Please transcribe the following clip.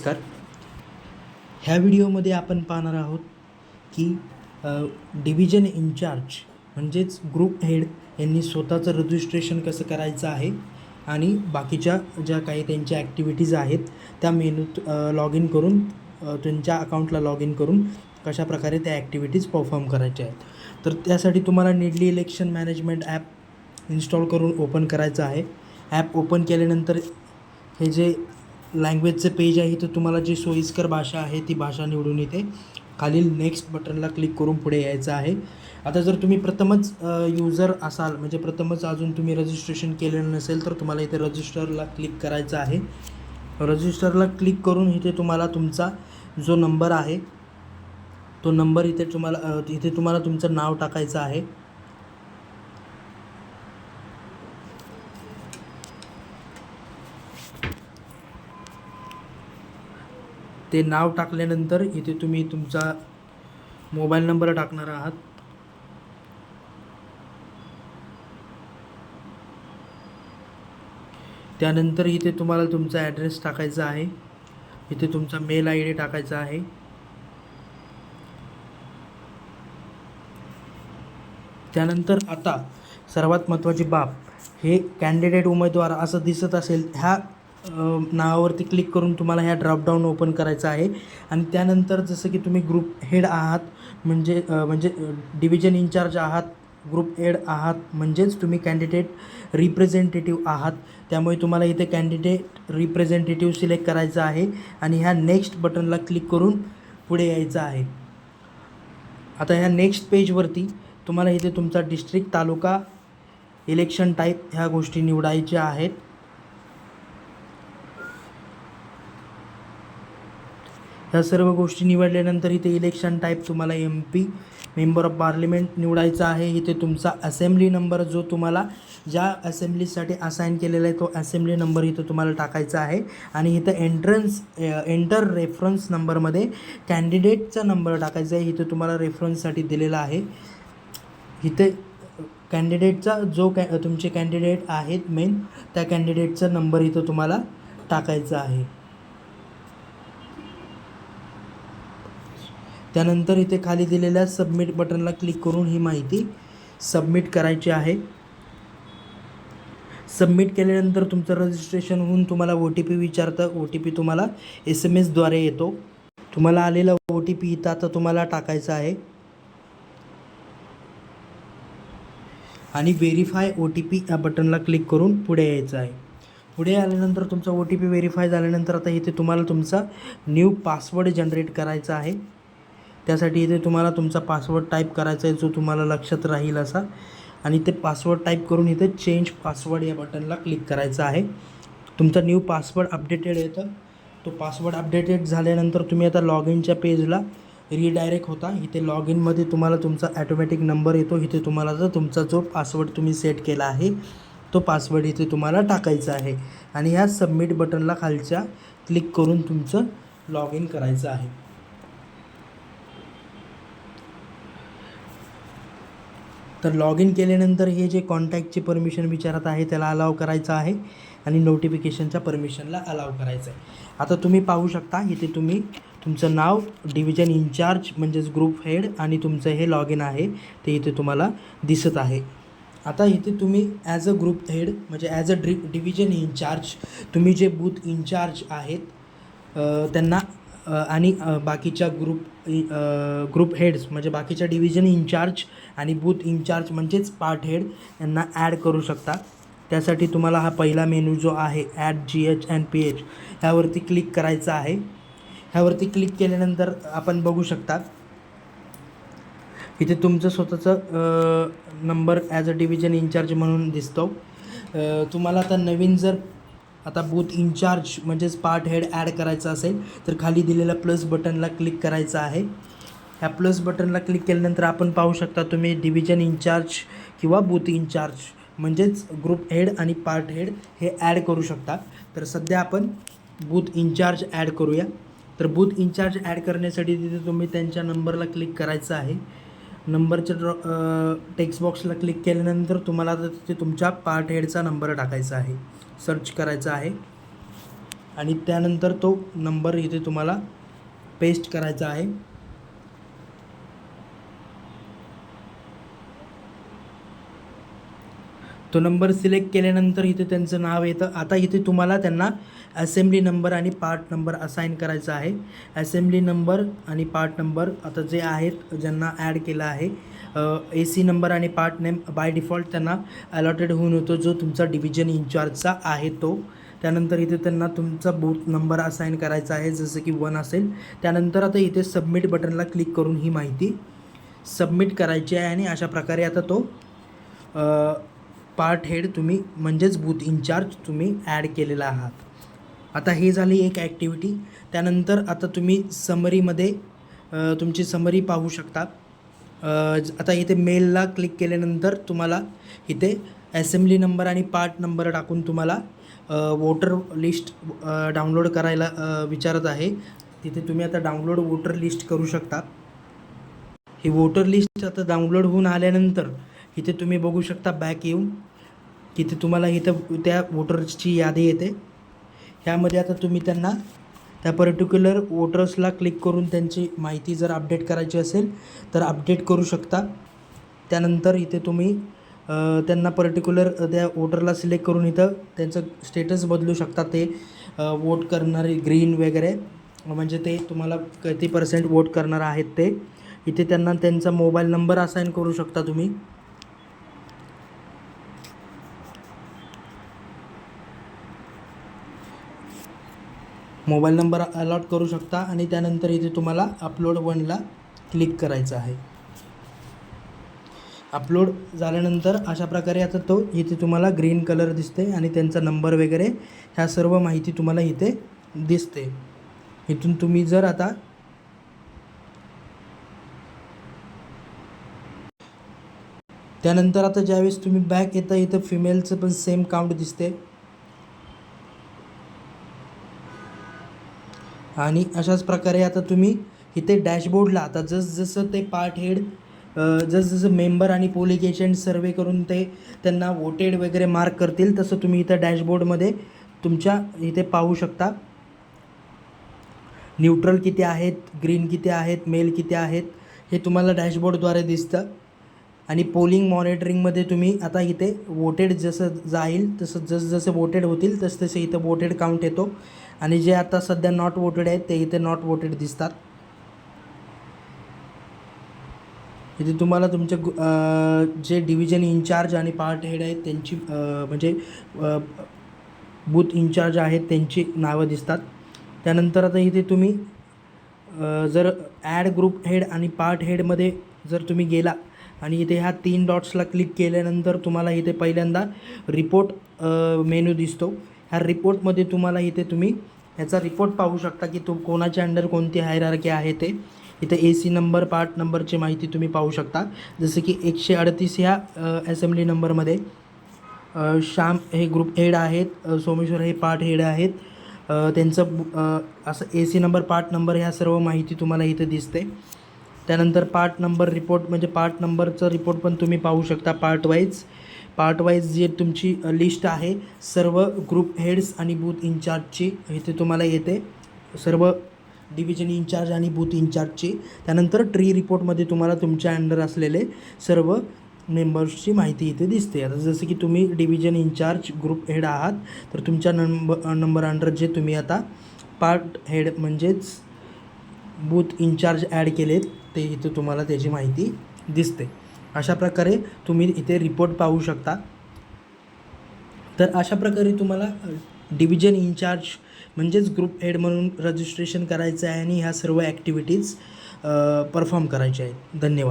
नमस्कार. ह्या व्हिडिओमध्ये आपण पाहणार आहोत की डिव्हिजन इन्चार्ज म्हणजेच ग्रुप हेड यांनी स्वतःचं रजिस्ट्रेशन कसं करायचं आहे आणि बाकीच्या ज्या काही त्यांच्या ॲक्टिव्हिटीज आहेत त्या मेनूत लॉग इन करून त्यांच्या अकाउंटला लॉग इन करून कशा प्रकारे त्या ॲक्टिव्हिटीज परफॉर्म करायच्या आहेत. तर त्यासाठी तुम्हाला निडली इलेक्शन मॅनेजमेंट ॲप इन्स्टॉल करून ओपन करायचं आहे. ॲप ओपन केल्यानंतर हे जे लँग्वेजचं पेज आहे तर तुम्हाला जी सोयीस्कर भाषा आहे ती भाषा निवडून येते. खालील नेक्स्ट बटनला क्लिक करून पुढे यायचं आहे. आता जर तुम्ही प्रथमच युजर असाल म्हणजे प्रथमच अजून तुम्ही रजिस्ट्रेशन केलेलं नसेल तर तुम्हाला इथे रजिस्टरला क्लिक करायचं आहे. रजिस्टरला क्लिक करून इथे तुम्हाला तुमचा जो नंबर आहे तो नंबर इथे तुम्हाला इथे तुम्हाला तुमचं नाव टाकायचं आहे. ते नाव टाकल्यानंतर इथे तुम्ही तुमचा मोबाईल नंबर टाकणार आहात. त्यानंतर इथे तुम्हाला तुमचा ॲड्रेस टाकायचा आहे. इथे तुमचा मेल आय डी टाकायचा आहे. त्यानंतर आता सर्वात महत्त्वाची बाब हे कॅन्डिडेट उमेदवार असं दिसत असेल ह्या नावावरती क्लिक करून तुम्हाला ह्या ड्रॉपडाऊन ओपन करायचा आहे. आणि त्यानंतर जसं की तुम्ही ग्रुप हेड आहात म्हणजे म्हणजे डिव्हिजन इन्चार्ज आहात ग्रुप हेड आहात म्हणजेच तुम्ही कॅन्डिडेट रिप्रेझेंटेटिव्ह आहात. त्यामुळे तुम्हाला इथे कॅन्डिडेट रिप्रेझेंटेटिव्ह सिलेक्ट करायचं आहे आणि ह्या नेक्स्ट बटनला क्लिक करून पुढे यायचं आहे. आता ह्या नेक्स्ट पेजवरती तुम्हाला इथे तुमचा डिस्ट्रिक्ट तालुका इलेक्शन टाईप ह्या गोष्टी निवडायच्या आहेत. ह्या सर्व गोष्टी निवडल्यानंतर इथे इलेक्शन टाईप तुम्हाला M P member of parliament निवडायचा आहे. इथे तुमचा असेंब्ली नंबर जो तुम्हाला ज्या असेंब्लीसाठी असाईन केलेला आहे तो असेंब्ली नंबर इथं तुम्हाला टाकायचा आहे. आणि इथं एंट्रन्स एंटर रेफरन्स नंबरमध्ये कॅन्डिडेटचा नंबर टाकायचा आहे. इथं तुम्हाला रेफरन्ससाठी दिलेला आहे. इथे कॅन्डिडेटचा जो कॅ तुमचे कॅन्डिडेट आहेत मेन त्या कॅन्डिडेटचा नंबर इथं तुम्हाला टाकायचा आहे. त्यानंतर इथे खाली दिलेल्या सबमिट बटनला क्लिक करून ही माहिती सबमिट करायची आहे. सबमिट केल्यानंतर तुमचं रजिस्ट्रेशन होऊन तुम्हाला ओ टी पी विचारतं. ओ टी पी तुम्हाला एस एम एसद्वारे येतो. तुम्हाला आलेला ओ टी पी इथं आता तुम्हाला टाकायचा आहे. आणि व्हेरीफाय ओ टी पी या बटनला क्लिक करून पुढे यायचं आहे. पुढे आल्यानंतर तुमचा ओ टी पी व्हेरीफाय झाल्यानंतर आता इथे तुम्हाला तुमचा न्यू पासवर्ड जनरेट करायचा आहे. त्यासाठी इथे तुम्हाला तुमचा पासवर्ड टाईप करायचा आहे जो तुम्हाला लक्षात राहील असा. आणि ते पासवर्ड टाईप करून इथे चेंज पासवर्ड या बटनला क्लिक करायचं आहे. तुमचा न्यू पासवर्ड अपडेटेड येतं तो पासवर्ड अपडेटेड झाल्यानंतर तुम्ही आता लॉग इनच्या पेजला रिडायरेक्ट होता. इथे लॉग इनमध्ये तुम्हाला तुमचा ॲटोमॅटिक नंबर येतो. इथे तुम्हाला जर तुमचा जो पासवर्ड तुम्ही सेट केला आहे तो पासवर्ड इथे तुम्हाला टाकायचा आहे. आणि ह्या सबमिट बटनला खालच्या क्लिक करून तुमचं लॉग इन करायचं आहे. तर लॉग इन केल्यानंतर हे जे कॉन्टॅक्टची परमिशन विचारत आहे त्याला अलाव करायचं आहे आणि नोटिफिकेशनच्या परमिशनला अलाव करायचं आहे आता तुम्ही पाहू शकता इथे तुम्ही तुमचं नाव डिव्हिजन इन्चार्ज म्हणजेच ग्रुप हेड आणि तुमचं हे लॉग इन आहे ते इथे तुम्हाला दिसत आहे. आता इथे तुम्ही ॲज अ ग्रुप हेड म्हणजे ॲज अ ड्रि डिव्हिजन इन्चार्ज तुम्ही जे बूथ इन्चार्ज आहेत त्यांना आणि बाकीच्या ग्रुप ग्रुप हेड्स म्हणजे बाकीच्या डिव्हिजन इन्चार्ज आणि बूथ इन्चार्ज म्हणजेच पार्ट हेड यांना ॲड करू शकता. त्यासाठी तुम्हाला हा पहिला मेनू जो आहे add G H and P H ह्यावरती क्लिक करायचा आहे. ह्यावरती क्लिक केल्यानंतर आपण बघू शकता इथे तुमचं स्वतःचं number as a division incharge म्हणून दिसतो. तुम्हाला आता नवीन जर आता बूथ इन्चार्ज म्हणजेच पार्ट हेड ॲड करायचा असेल तर खाली दिलेल्या प्लस बटनला क्लिक करायचं आहे. ह्या प्लस बटनला क्लिक केल्यानंतर आपण पाहू शकता तुम्ही डिव्हिजन इन्चार्ज किंवा बूथ इन्चार्ज म्हणजेच ग्रुप हेड आणि पार्ट हेड हे ॲड करू शकता. तर सध्या आपण बूथ इन्चार्ज ॲड करूया. तर बूथ इन्चार्ज ॲड करण्यासाठी तिथे तुम्ही त्यांच्या नंबरला क्लिक करायचं आहे. नंबरच्या ड्रॉ टेक्स्ट बॉक्सला क्लिक केल्यानंतर तुम्हाला तिथे तुमच्या पार्ट हेडचा नंबर टाकायचा आहे. सर्च करायचा आहे. आणि त्यानंतर तो नंबर इथे तुम्हाला पेस्ट करायचा आहे. तो नंबर सिलेक्ट केल्यानंतर इथे त्यांचं नाव येतं. आता इथे तुम्हाला त्यांना असेंब्ली नंबर आणि पार्ट नंबर असाईन करायचा आहे. असेंब्ली नंबर आणि पार्ट नंबर आता जे आहेत ज्यांना ॲड केलं आहे ए सी नंबर आणि पार्ट नेम बाय डिफॉल्ट त्यांना अलॉटेड होऊन होतो जो तुमचा डिव्हिजन इन्चार्जचा आहे तो. त्यानंतर इथे त्यांना तुमचा बूथ नंबर असाईन करायचा आहे जसं की वन असेल. त्यानंतर आता इथे सबमिट बटनला क्लिक करून ही माहिती सबमिट करायची आहे आणि अशा प्रकारे आता तो पार्ट हेड तुम्ही म्हणजेच बूथ इन्चार्ज तुम्ही ॲड केलेला आहात. आता हे झाली एक ॲक्टिव्हिटी. त्यानंतर आता तुम्ही समरीमध्ये तुमची समरी पाहू शकता. ज- आता इथे मेलला क्लिक केल्यानंतर तुम्हाला इथे असेंब्ली नंबर आणि पार्ट नंबर टाकून तुम्हाला वोटर लिस्ट डाउनलोड करायला विचारत आहे. तिथे तुम्ही आता डाउनलोड वोटर लिस्ट करू शकता. ही वोटर लिस्ट आता डाउनलोड होऊन आल्यानंतर इथे तुम्ही बघू शकता बॅक येऊन. तिथे तुम्हाला इथं त्या वोटर्सची यादी येते. ह्यामध्ये आता तुम्ही त्यांना त्या पर्टिक्युलर वोटर्सला क्लिक करून त्यांची माहिती जर अपडेट करायची असेल तर अपडेट करू शकता. त्यानंतर इथे तुम्ही त्यांना पर्टिक्युलर त्या वोटरला सिलेक्ट करून इथं त्यांचं स्टेटस बदलू शकता. ते वोट करणारे ग्रीन वगैरे म्हणजे ते तुम्हाला किती पर्सेंट वोट करणार आहेत ते. इथे त्यांना त्यांचा मोबाईल नंबर असाईन करू शकता तुम्ही. मोबाईल नंबर अलॉट करू शकता आणि त्यानंतर इथे तुम्हाला अपलोड वनला क्लिक करायचं आहे. अपलोड झाल्यानंतर अशा प्रकारे आता तो इथे तुम्हाला ग्रीन कलर दिसते आणि त्यांचा नंबर वगैरे ह्या सर्व माहिती तुम्हाला इथे दिसते. इथून तुम्ही जर आता त्यानंतर आता ज्यावेळेस तुम्ही बॅक येता इथं फिमेलचं पण सेम काउंट दिसते. आणि अशाच प्रकारे आता तुम्ही इथे डॅशबोर्डला आता जसजसं ते पार्ट हेड जसजसं मेंबर आणि पोलिंग एजंट सर्वे करून ते त्यांना वोटेड वगैरे मार्क करतील तसं तुम्ही इथं डॅशबोर्डमध्ये तुमच्या इथे पाहू शकता. न्यूट्रल किती आहेत ग्रीन किती आहेत मेल किती आहेत हे तुम्हाला डॅशबोर्डद्वारे दिसतं. आणि पोलिंग मॉनिटरिंगमध्ये तुम्ही आता इथे वोटेड जसं जाईल तसं जसजसे वोटेड होतील तसं तसे इथं वोटेड काउंट येतो. आणि जे आता सध्या नॉट वोटेड आहेत ते इथे नॉट वोटेड दिसतात. इथे तुम्हाला तुमचे गु- जे डिव्हिजन इन्चार्ज आणि पार्ट हेड आहेत त्यांची म्हणजे बूथ इन्चार्ज आहेत त्यांची नावं दिसतात. त्यानंतर आता इथे तुम्ही जर ॲड ग्रुप हेड आणि पार्ट हेडमध्ये जर तुम्ही गेला आणि इथे ह्या तीन डॉट्सला क्लिक केल्यानंतर तुम्हाला इथे पहिल्यांदा रिपोर्ट मेन्यू दिसतो. ह्या रिपोर्टमध्ये तुम्हाला इथे तुम्ही ह्याचा रिपोर्ट पाहू शकता की तो कोणाच्या अंडर कोणती हायरार्की आहे ते. इथे ए सी नंबर पार्ट नंबरची माहिती तुम्ही पाहू शकता. जसं की एकशे अडतीस ह्या असेंब्ली नंबरमध्ये श्याम हे ग्रुप हेड आहेत सोमेश्वर हे पार्ट हेड आहेत. त्यांचं असं A C number part number ह्या सर्व माहिती तुम्हाला इथे दिसते. त्यानंतर पार्ट नंबर रिपोर्ट म्हणजे पार्ट नंबरचं रिपोर्ट पण तुम्ही पाहू शकता पार्ट वाईज पार्ट वाईज जे तुमची लिस्ट आहे सर्व ग्रुप हेड्स आणि बूथ इन्चार्जची इथे तुम्हाला येते. सर्व डिव्हिजन इन्चार्ज आणि बूथ इन्चार्जची त्यानंतर ट्री रिपोर्टमध्ये तुम्हाला तुमच्या अंडर असलेले सर्व मेंबर्सची माहिती इथे दिसते. आता जसं की तुम्ही डिव्हिजन इन्चार्ज ग्रुप हेड आहात तर तुमच्या नंबर नंबर अंडर जे तुम्ही आता पार्ट हेड म्हणजेच बूथ इन्चार्ज ॲड केलेत ते इथे तुम्हाला त्याची माहिती दिसते. अशा प्रकारे तुम्ही इथे रिपोर्ट पाहू शकता. तर अशा प्रकारे तुम्हाला डिव्हिजन इन्चार्ज म्हणजेच ग्रुप हेड म्हणून रजिस्ट्रेशन करायचं आहे आणि ह्या सर्व ॲक्टिव्हिटीज परफॉर्म करायच्या आहेत. धन्यवाद.